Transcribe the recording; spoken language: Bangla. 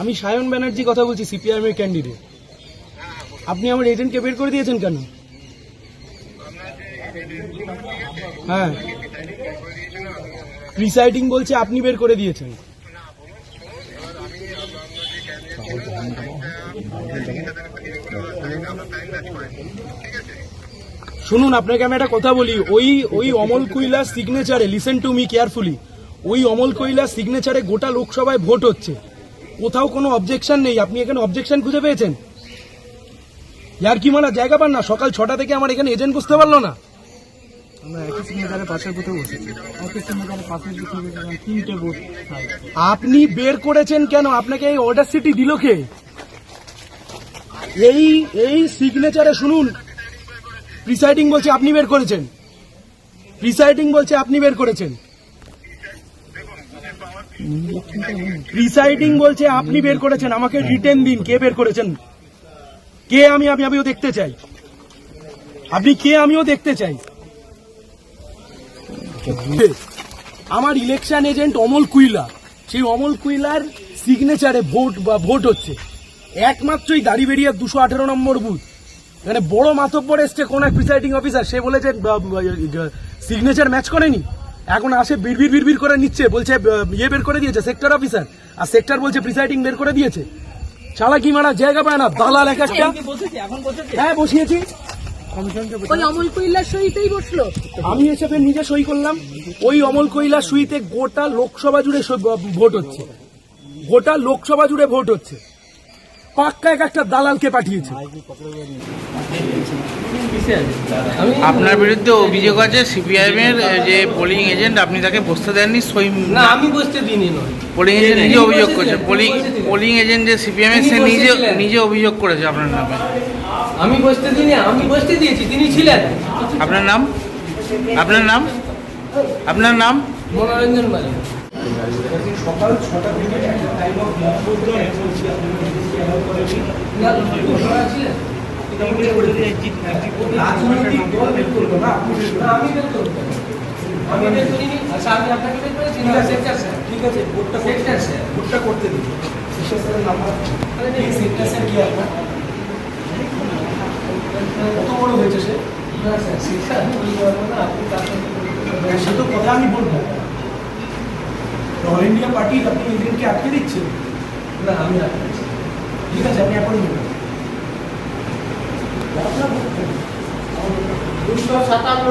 আমি সায়ন ব্যানার্জি কথা বলছি সিপিআইএম এর ক্যান্ডিডেট আপনি আমার এজেন্টকে বের করে দিয়েছেন কেন? হ্যাঁ। প্রিসাইডিং বলছে, আপনি বের করে দিয়েছেন। শুনুন, আপনাকে আমি একটা কথা বলি। ওই ওই অমল কৈলাস সিগনেচারে লিসেন টু মি কেয়ারফুলি ওই অমল কৈলাস সিগনেচারে গোটা লোকসভায় ভোট হচ্ছে। কোথাও কোনো অবজেকশন নেই। আপনি এখানে অবজেকশন খুঁজে পেয়েছেন? ইয়ার কি মারা জায়গা পান না। সকাল ছটা থেকে আমার এখানে এজেন্ট বুঝতে পারল না। আপনি বের করেছেন কেন? আপনাকে এই অর্ডার সিটি দিল কে? এই এই সিগনেচারে শুনুন। প্রিসাইডিং বলছে আপনি বের করেছেন। প্রিসাইডিং বলছে আপনি বের করেছেন। প্রিসাইডিং বলছে, আপনি বের করেছেন, আমাকে রিটেন দিন। কে বের করেছেন? কে আমি আমি, আমিও দেখতে চাই। আপনি কে, আমিও দেখতে চাই। আমার ইলেকশন এজেন্ট অমল কুইলা। সেই অমল কুইলার সিগনেচারে ভোট বা ভোট হচ্ছে। একমাত্রই দাড়ি বেরিয়ে দুশো আঠেরো নম্বর বুথ। মানে বড় মাতব্বর এসছে কোন এক প্রিসাইডিং অফিসার সে বলেছে সিগনেচার ম্যাচ করেনি? এখন আসে বিড়বির বিড়বির করে নিচ্ছে বলছে ইয়ে বের করে দিয়েছে সেক্টর অফিসার আর সেক্টর বলছে প্রিসাইডিং বের করে দিয়েছে। চালা কি মারা জায়গা পায় না দালাল এক একটা। হ্যাঁ বসিয়েছি। ওই অমল কৈলাস সহিতেই বসল। আমি হিসেবে নিজে সই করলাম। ওই অমল কৈলাস সুইতে গোটা লোকসভা জুড়ে সই- ভোট হচ্ছে। গোটা লোকসভা জুড়ে ভোট হচ্ছে। পাক্কা এক একটা দালালকে পাঠিয়েছে। আপনার বিরুদ্ধে অভিযোগ আছে সিপিআইএম এর যে পোলিং এজেন্ট আপনি তাকে বসতে দেননি সই না আমি বসতে দিইনি নয়। পোলিং এজেন্ট নিজে অভিযোগ করেছে। পোলিং পোলিং এজেন্ট যে সিপিএম এর সে নিজে নিজে অভিযোগ করেছে আপনার নামে। আমি বসতে দিইনি আমি বসতে দিয়েছি তিনি ছিলেন। আপনার নাম? আপনার নাম? আপনার নাম? মনোরঞ্জন মালিক। সকাল ছটা থেকে একটা টাইম অফ না, ওনারা ছিলেন। আমি করব। আমি আপনাকে ঠিক আছে ভোটটা সেক্টর স্যার ভোটটা করতে দিন নাম্বার সেক্টর স্যার কি আপনার কত বড় হয়েছে সে সে তো কথা আমি বলব অল ইন্ডিয়া পার্টির আপনি এজেন্টকে আটকে দিচ্ছেন না আমি আপনার ঠিক আছে আপনি নেবেন দুশো সাতান্ন